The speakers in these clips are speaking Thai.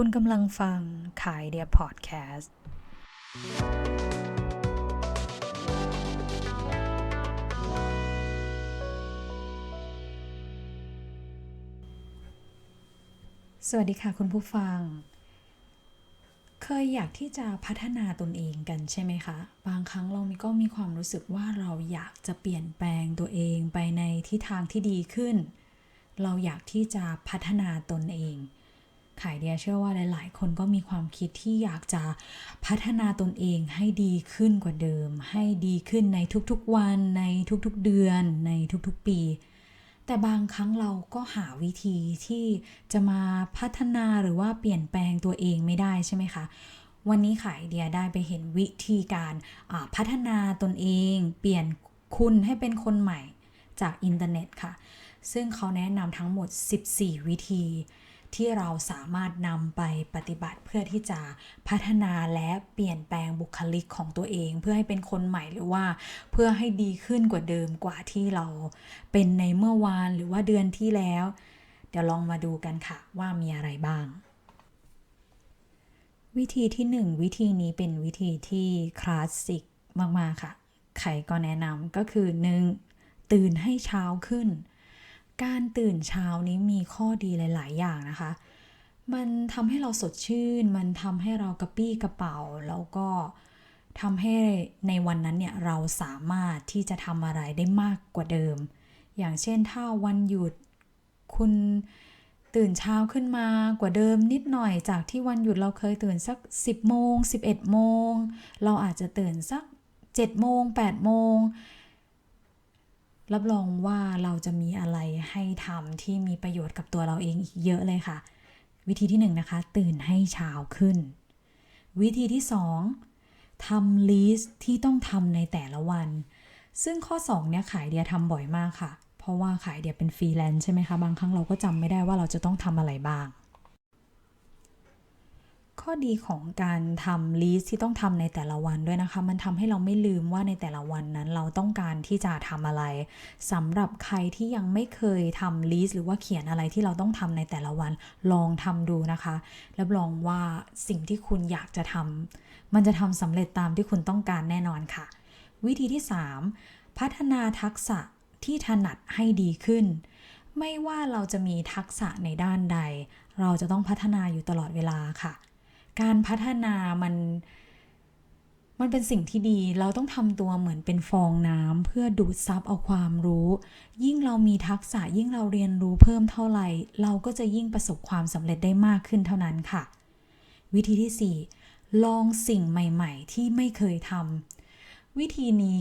คุณกำลังฟังขายเดียพอดแคสต์ สวัสดีค่ะคุณผู้ฟัง เคยอยากที่จะพัฒนาตนเองกันใช่ไหมคะ บางครั้งเราก็มีความรู้สึกว่าเราอยากจะเปลี่ยนแปลงตัวเองไปในทิศทางที่ดีขึ้น เราอยากที่จะพัฒนาตนเอง ขายเดียเชื่อว่าหลาย ๆ คนก็มีความคิดที่อยากจะพัฒนาตนเองให้ดีขึ้นกว่าเดิม ให้ดีขึ้นในทุกๆวัน ในทุกๆเดือน ในทุกๆปี แต่บางครั้งเราก็หาวิธีที่จะมาพัฒนาหรือว่าเปลี่ยนแปลงตัวเองไม่ได้ใช่ไหมคะวันนี้ขายเดียได้ไปเห็นวิธีการพัฒนาตนเอง เปลี่ยนคุณให้เป็นคนใหม่จากอินเทอร์เน็ตค่ะ ซึ่งเขาแนะนำทั้งหมด 14 วิธี ที่เราสามารถนำไปปฏิบัติเพื่อที่จะพัฒนาและเปลี่ยนแปลงบุคลิกของตัวเอง เพื่อให้เป็นคนใหม่หรือว่าเพื่อให้ดีขึ้นกว่าเดิมกว่าที่เราเป็นในเมื่อวานหรือว่าเดือนที่แล้ว เดี๋ยวลองมาดูกันค่ะว่ามีอะไรบ้าง วิธีที่ 1 วิธีนี้เป็นวิธีที่คลาสสิกมาก ๆ ค่ะ ใครก็แนะนำก็คือ 1. ตื่นให้เช้าขึ้น การตื่นเช้านี้มีข้อดีหลาย ๆ อย่างนะคะ มันทำให้เราสดชื่น มันทำให้เรากระปี้กระเป๋า แล้วก็ทำให้ในวันนั้นเนี่ยเราสามารถที่จะทำอะไรได้มากกว่าเดิม อย่างเช่นถ้าวันหยุดคุณตื่นเช้าขึ้นมากว่าเดิมนิดหน่อยจากที่วันหยุดเราเคยตื่นสัก 10โมง11โมง เราอาจจะตื่นสัก7โมง8โมง รับรองว่าเราจะมีอะไรให้ทำที่มีประโยชน์กับตัวเราเองอีกเยอะเลยค่ะ วิธีที่1นนะคะ ตื่นให้เช้าขึ้น วิธีที่ 2ทำลิสต์ที่ต้องทำในแต่ละวัน ซึ่งข้อ 2 เนี่ยขายเดียทำบ่อยมากค่ะ เพราะว่าขายเดียเป็นฟรีแลนซ์ใช่ไหมคะ บางครั้งเราก็จำไม่ได้ว่าเราจะต้องทำอะไรบ้าง ข้อดีของการทำลิสที่ต้องทำในแต่ละวันด้วยนะคะ มันทำให้เราไม่ลืมว่าในแต่ละวันนั้นเราต้องการที่จะทำอะไรสำหรับใครที่ยังไม่เคยทำลิสหรือว่าเขียนอะไรที่เราต้องทำในแต่ละวันลองทำดูนะคะรับรองว่าสิ่งที่คุณอยากจะทำมันจะทำสำเร็จตามที่คุณต้องการแน่นอนค่ะ วิธีที่ 3 พัฒนาทักษะที่ถนัดให้ดีขึ้น ไม่ว่าเราจะมีทักษะในด้านใด เราจะต้องพัฒนาอยู่ตลอดเวลาค่ะ การพัฒนามัน มันเป็นสิ่งที่ดี เราต้องทำตัวเหมือนเป็นฟองน้ำเพื่อดูดซับเอาความรู้ ยิ่งเรามีทักษะยิ่งเราเรียนรู้เพิ่มเท่าไหร่ เราก็จะยิ่งประสบความสำเร็จได้มากขึ้นเท่านั้นค่ะ วิธีที่ 4 ลองสิ่งใหม่ ๆ ที่ไม่เคยทำวิธีนี้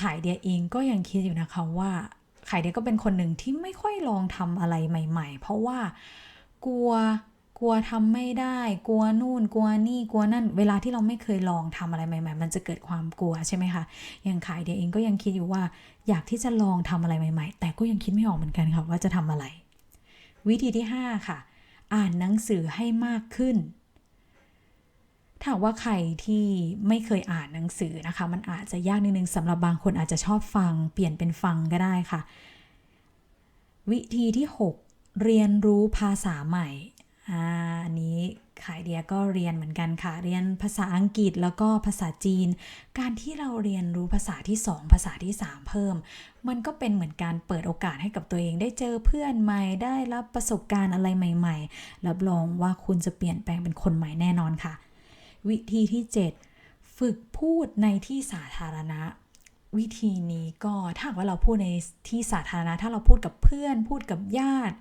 ขายเดียเองก็ยังคิดอยู่นะคะว่าขายเดียก็เป็นคนหนึ่งที่ไม่ค่อยลองทำอะไรใหม่ ๆ เพราะว่ากลัว กลัวทำไม่ได้ กลัวนู่น กลัวนี่ กลัวนั่น เวลาที่เราไม่เคยลองทำอะไรใหม่ ๆ มันจะเกิดความกลัวใช่ไหมคะ อย่างขายเดียเองก็ยังคิดอยู่ว่า อยากที่จะลองทำอะไรใหม่ ๆ แต่ก็ยังคิดไม่ออกเหมือนกันค่ะว่าจะทำอะไร วิธีที่ 5 ค่ะ อ่านหนังสือให้มากขึ้นถ้าว่าใครที่ไม่เคยอ่านหนังสือนะคะ มันอาจจะยากนิดนึงสำหรับบางคนอาจจะชอบฟัง เปลี่ยนเป็นฟังก็ได้ค่ะ วิธีที่ 6 เรียนรู้ภาษาใหม่ อันนี้ขายเดียก็เรียนเหมือนกันค่ะ เรียนภาษาอังกฤษแล้วก็ภาษาจีน การที่เราเรียนรู้ภาษาที่ 2 ภาษาที่ 3 เพิ่ม มันก็เป็นเหมือนการเปิดโอกาสให้กับตัวเอง ได้เจอเพื่อนใหม่ ได้รับประสบการณ์อะไรใหม่ ๆ รับรองว่าคุณจะเปลี่ยนแปลงเป็นคนใหม่แน่นอนค่ะ วิธีที่ 7 ฝึกพูดในที่สาธารณะวิธีนี้ก็ถ้าว่าเราพูดในที่สาธารณะ ถ้าเราพูดกับเพื่อน พูดกับญาติ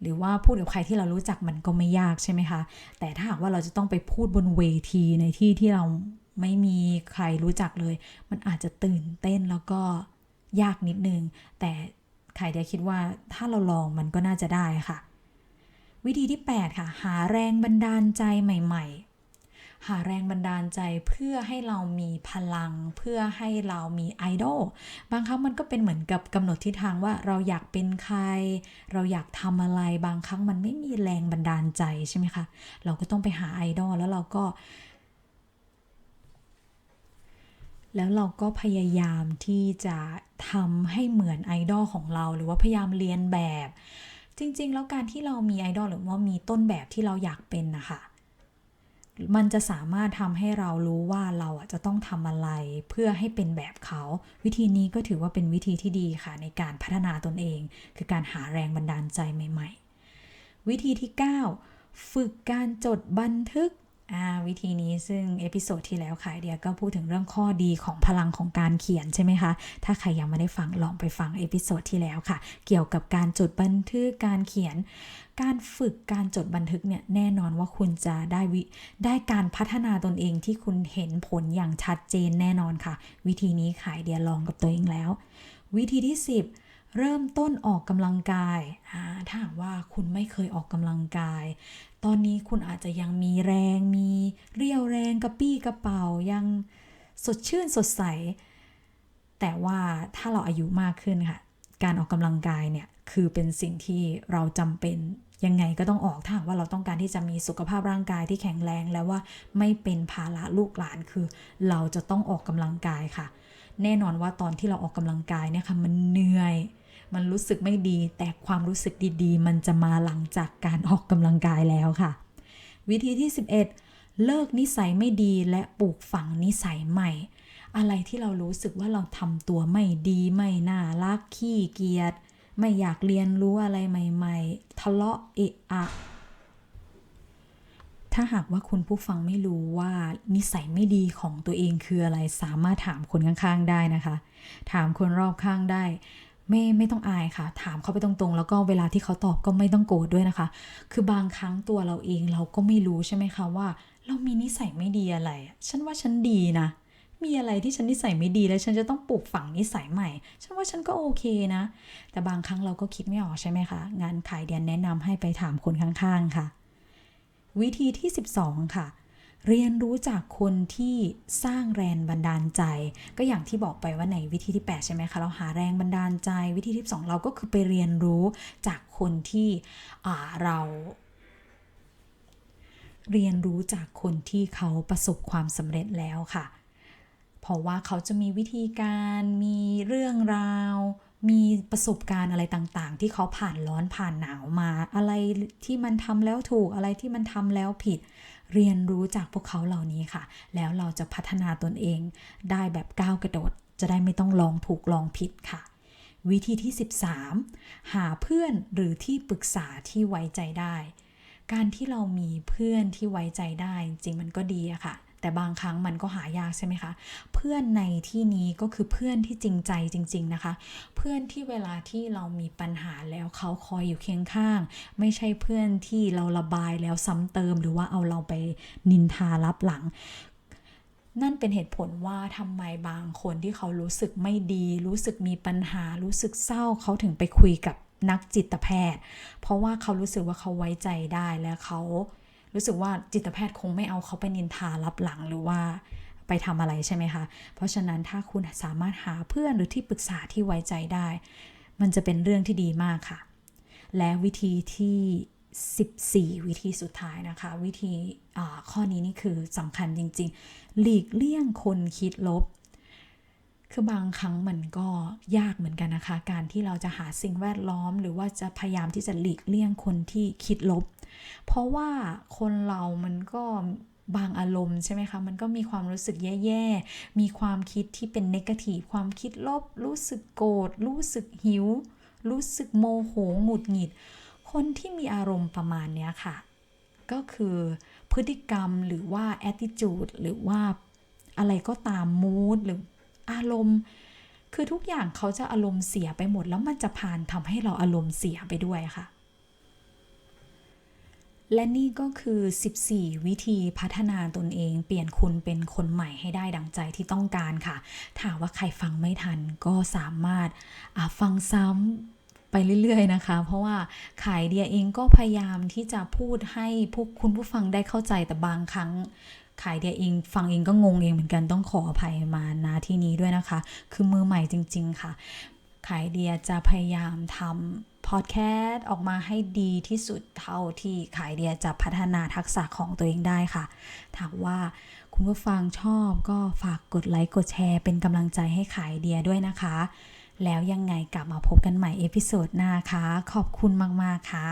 หรือว่าพูดกับใครที่เรารู้จักมันก็ไม่ยากใช่ไหมคะ แต่ถ้าหากว่าเราจะต้องไปพูดบนเวทีในที่ที่เราไม่มีใครรู้จักเลย มันอาจจะตื่นเต้นแล้วก็ยากนิดนึง แต่ใครได้คิดว่าถ้าเราลองมันก็น่าจะได้ค่ะ วิธีที่ 8 ค่ะ หาแรงบันดาลใจใหม่ ๆ หาแรงบันดาลใจเพื่อให้เรามีพลัง เพื่อให้เรามีไอดอลบางครั้งมันก็เป็นเหมือนกับกำหนดทิศทางว่าเราอยากเป็นใคร เราอยากทำอะไรบางครั้งมันไม่มีแรงบันดาลใจใช่ไหมคะเราก็ต้องไปหาไอดอลแล้วเราก็แล้วเราก็พยายามที่จะทำให้เหมือนไอดอลของเรา หรือว่าพยายามเรียนแบบ จริง ๆ แล้วการที่เรามีไอดอลหรือว่ามีต้นแบบที่เราอยากเป็นนะคะ มันจะสามารถทำให้เรารู้ว่าเราจะต้องทำอะไรเพื่อให้เป็นแบบเขา วิธีนี้ก็ถือว่าเป็นวิธีที่ดีค่ะในการพัฒนาตนเอง คือการหาแรงบันดาลใจใหม่ ๆ วิธีที่ 9 ฝึกการจดบันทึก วิธีนี้ซึ่งเอพิโซดที่แล้วค่ะเดียก็พูดถึงเรื่องข้อดีของพลังของการเขียนใช่ไหมคะ ถ้าใครยังไม่ได้ฟังลองไปฟังเอพิโซดที่แล้วค่ะ เกี่ยวกับการจดบันทึกการเขียน การฝึกการจดบันทึกเนี่ยแน่นอนว่าคุณจะได้วิได้การพัฒนาตนเองที่คุณเห็นผลอย่างชัดเจนแน่นอนค่ะ วิธีนี้ขายเดียลองกับตัวเองแล้ว วิธีที่ 10 เริ่มต้นออกกำลังกายถ้าหากว่าคุณไม่เคยออกกำลังกาย ตอนนี้คุณอาจจะยังมีแรง มีเรี่ยวแรงกระปี้กระเป๋ายังสดชื่นสดใส แต่ว่าถ้าเราอายุมากขึ้นค่ะ การออกกำลังกายเนี่ยคือเป็นสิ่งที่เราจำเป็นยังไงก็ต้องออกถ้าว่าเราต้องการที่จะมีสุขภาพร่างกายที่แข็งแรงแล้วว่าไม่เป็นภาระลูกหลานคือ เราจะต้องออกกำลังกายค่ะ แน่นอนว่าตอนที่เราออกกำลังกายเนี่ยค่ะมันเหนื่อย มันรู้สึกไม่ดี แต่ความรู้สึกดีๆ มันจะมาหลังจากการออกกำลังกายแล้วค่ะ วิธีที่ 11 เลิกนิสัยไม่ดีและปลูกฝังนิสัยใหม่ อะไรที่เรารู้สึกว่าเราทำตัวไม่ดีไม่น่ารักขี้เกียจไม่อยากเรียนรู้อะไรใหม่ ๆ ทะเลาะเอะอะถ้าหากว่าคุณผู้ฟังไม่รู้ว่านิสัยไม่ดีของตัวเองคืออะไรสามารถถามคนข้างๆได้นะคะ ถามคนรอบข้างได้ ไม่ไม่ต้องอายค่ะ ถามเขาไปตรงๆ แล้วก็เวลาที่เขาตอบก็ไม่ต้องโกรธด้วยนะคะ คือบางครั้งตัวเราเองเราก็ไม่รู้ใช่ไหมคะว่า เรามีนิสัยไม่ดีอะไร ฉันว่าฉันดีนะ มีอะไรที่ฉันนิสัยไม่ดีแล้วฉันจะต้องปลูกฝังนิสัยใหม่ ฉันว่าฉันก็โอเคนะ แต่บางครั้งเราก็คิดไม่ออกใช่ไหมคะ งานขายเดียนแนะนำให้ไปถามคนข้างๆค่ะ วิธีที่ 12 ค่ะ เรียนรู้จากคนที่สร้างแรงบันดาลใจ ก็อย่างที่บอกไปว่าในวิธีที่ 8 ใช่ไหมคะ เราหาแรงบันดาลใจ วิธีที่ 2 เราก็คือไปเรียนรู้จากคนที่เราเรียนรู้จากคนที่เขาประสบความสำเร็จแล้วค่ะ เพราะว่าเขาจะมีวิธีการมีเรื่องราว มีประสบการณ์อะไรต่างๆ ที่เขาผ่านร้อนผ่านหนาวมา อะไรที่มันทำแล้วถูกอะไรที่มันทำแล้วผิด เรียนรู้จากพวกเขาเหล่านี้ค่ะ แล้วเราจะพัฒนาตนเองได้แบบก้าวกระโดด จะได้ไม่ต้องลองถูกลองผิดค่ะ วิธีที่ 13 หาเพื่อนหรือที่ปรึกษาที่ไว้ใจได้ การที่เรามีเพื่อนที่ไว้ใจได้ จริงมันก็ดีอะค่ะ แต่บางครั้งมันก็หายากใช่ไหมคะ เพื่อนในที่นี้ก็คือเพื่อนที่จริงใจจริง ๆนะคะ เพื่อนที่เวลาที่เรามีปัญหาแล้วเขาคอยอยู่เคียงข้าง ไม่ใช่เพื่อนที่เราระบายแล้วซ้ำเติม หรือว่าเอาเราไปนินทารับหลังนั่นเป็นเหตุผลว่าทำไมบางคนที่เขารู้สึกไม่ดี รู้สึกมีปัญหา รู้สึกเศร้าเขาถึงไปคุยกับนักจิตแพทย์ เพราะว่าเขารู้สึกว่าเขาไว้ใจได้และเขา รู้สึกว่าจิตแพทย์คงไม่เอาเขาไปนินทารับหลังหรือว่าไปทำอะไรใช่ไหมคะ เพราะฉะนั้นถ้าคุณสามารถหาเพื่อนหรือที่ปรึกษาที่ไว้ใจได้ มันจะเป็นเรื่องที่ดีมากค่ะ และวิธีที่ 14 วิธีสุดท้ายนะคะ วิธีข้อนี้นี่คือสำคัญจริง ๆ หลีกเลี่ยงคนคิดลบ คือบางครั้งมันก็ยากเหมือนกันนะคะ การที่เราจะหาสิ่งแวดล้อม หรือว่าจะพยายามที่จะหลีกเลี่ยงคนที่คิดลบ เพราะว่าคนเรามันก็บางอารมณ์ใช่ไหมคะ มันก็มีความรู้สึกแย่ๆ มีความคิดที่เป็นนกาทีฟความคิดลบ รู้สึกโกรธ รู้สึกหิว รู้สึกโมโห หงุดหงิด คนที่มีอารมณ์ประมาณนี้ค่ะ ก็คือพฤติกรรมหรือว่า attitude หรือว่าอะไรก็ตาม mood หรืออารมณ์ คือทุกอย่างเขาจะอารมณ์เสียไปหมด แล้วมันจะผ่านทำให้เราอารมณ์เสียไปด้วยค่ะ และนี่ก็คือ 14 วิธีพัฒนาตนเอง เปลี่ยนคุณเป็นคนใหม่ให้ได้ดังใจที่ต้องการค่ะ ถ้าว่าใครฟังไม่ทันก็สามารถฟังซ้ำไปเรื่อยๆนะคะ เพราะว่าขายเดียเองก็พยายามที่จะพูดให้พวกคุณผู้ฟังได้เข้าใจแต่บางครั้งขายเดียเองฟังเองก็งงเองเหมือนกันต้องขออภัยมาณที่นี้ด้วยนะคะ คือมือใหม่จริง ๆ ค่ะ ขายเดียจะพยายามทำพอดแคสต์ออกมาให้ดีที่สุดเท่าที่ขายเดียจะพัฒนาทักษะของตัวเองได้ค่ะ ถามว่าคุณผู้ฟังชอบก็ฝากกดไลค์กดแชร์เป็นกำลังใจให้ขายเดียด้วยนะคะ แล้วยังไงกลับมาพบกันใหม่เอพิโซดหน้าค่ะ ขอบคุณมาก ๆ ค่ะ